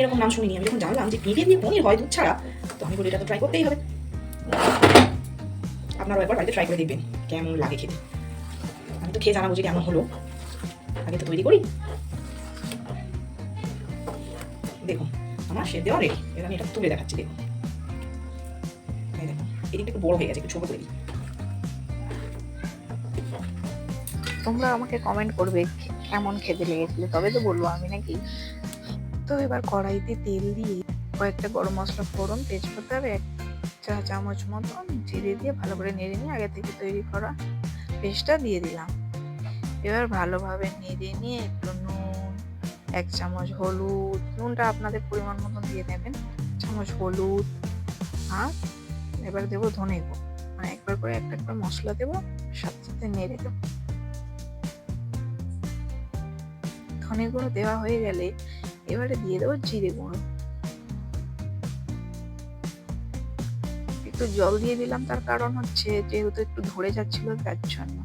এরকম নাম শুনিনি আমি যখন জানলাম যে পেঁপে দিয়ে পনির হয় দুধ ছাড়া, তো আমি বলি এটা তো ট্রাই করতেই হবে। আপনারাও একবার বাড়িতে ট্রাই করে দেখবেন কেমন লাগে খেতে। আমি তো খেয়ে জানাব যে কেমন হলো। আগে তো তৈরি করি। দেখুন, আমার সে দেওয়া রেডি এবার আমি এটা তুলে দেখাচ্ছি, দেখুন। এই দেখুন এদিকটা একটু বড় হয়ে গেছে, একটু তোমরা আমাকে কমেন্ট করবে কেমন খেতে লেগেছিল, তবে তো বলব আমি নাকি। তো এবার কড়াইতে তেল দিয়ে কয়েকটা গরম মশলা ফোড়ন, তেজপাতা, আর এক চা চামচ মতন জিরে দিয়ে ভালো করে নেড়ে নিয়ে আগে থেকে তৈরি করা পেস্টটা দিয়ে দিলাম। এবার ভালোভাবে নেড়ে নিয়ে একটু নুন, এক চামচ হলুদ, নুনটা আপনাদের পরিমাণ মতন দিয়ে নেবেন চামচ হলুদ, আর এবার দেবো ধনে মানে একবার করে একটা একটা মশলা দেবো, সাথে সাথে নেড়ে দেবো। ধনে গুঁড়ো দেওয়া হয়ে গেলে এবারে দিয়ে দেবো জিরে গুঁড়ো। একটু জল দিয়ে দিলাম, তার কারণ হচ্ছে যেহেতু একটু ধরে যাচ্ছিল তার জন্য।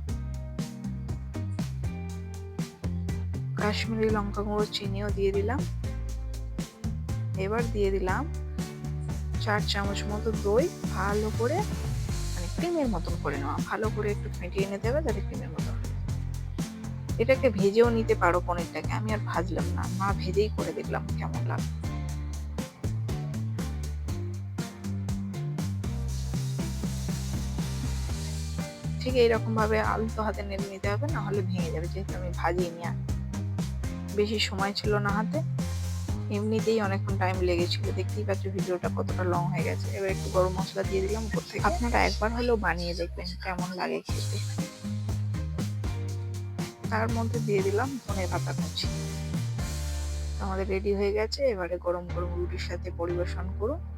কাশ্মীরি লঙ্কা গুঁড়ো, চিনিও দিয়ে দিলাম। এবার দিয়ে দিলাম চার চামচ মতো দই, ভালো করে মানে ক্রিমের মতন করে নেওয়া। ভালো করে একটু ফেটিয়ে নিতে হবে যাতে ক্রিমের মতন। এটাকে ভেজেও নিতে পারো পনিরটাকে। আমি আর ভাজলাম না। মা ভেজেই করে দেখলাম কেমন লাগে। ঠিক এইরকম ভাবে আলতো হাতে নেড়ে নিতে হবে না হলে ভেঙে যাবে। যেহেতু আমি ভাজিনি আর। বেশি সময় ছিল না হাতে। এমনিতেই অনেকক্ষণ টাইম লেগেছিল। দেখতেই পাচ্ছ ভিডিওটা কতটা লং হয়ে গেছে। এবার একটু গরম মশলা দিয়ে দিলাম। আপনারা একবার হলেও বানিয়ে দেখবেন কেমন লাগে খেতে। তার মধ্যে দিয়ে দিলাম ধনে পাতা কুচি। আমাদের রেডি হয়ে গেছে। এবারে গরম গরম রুটির সাথে পরিবেশন করুন।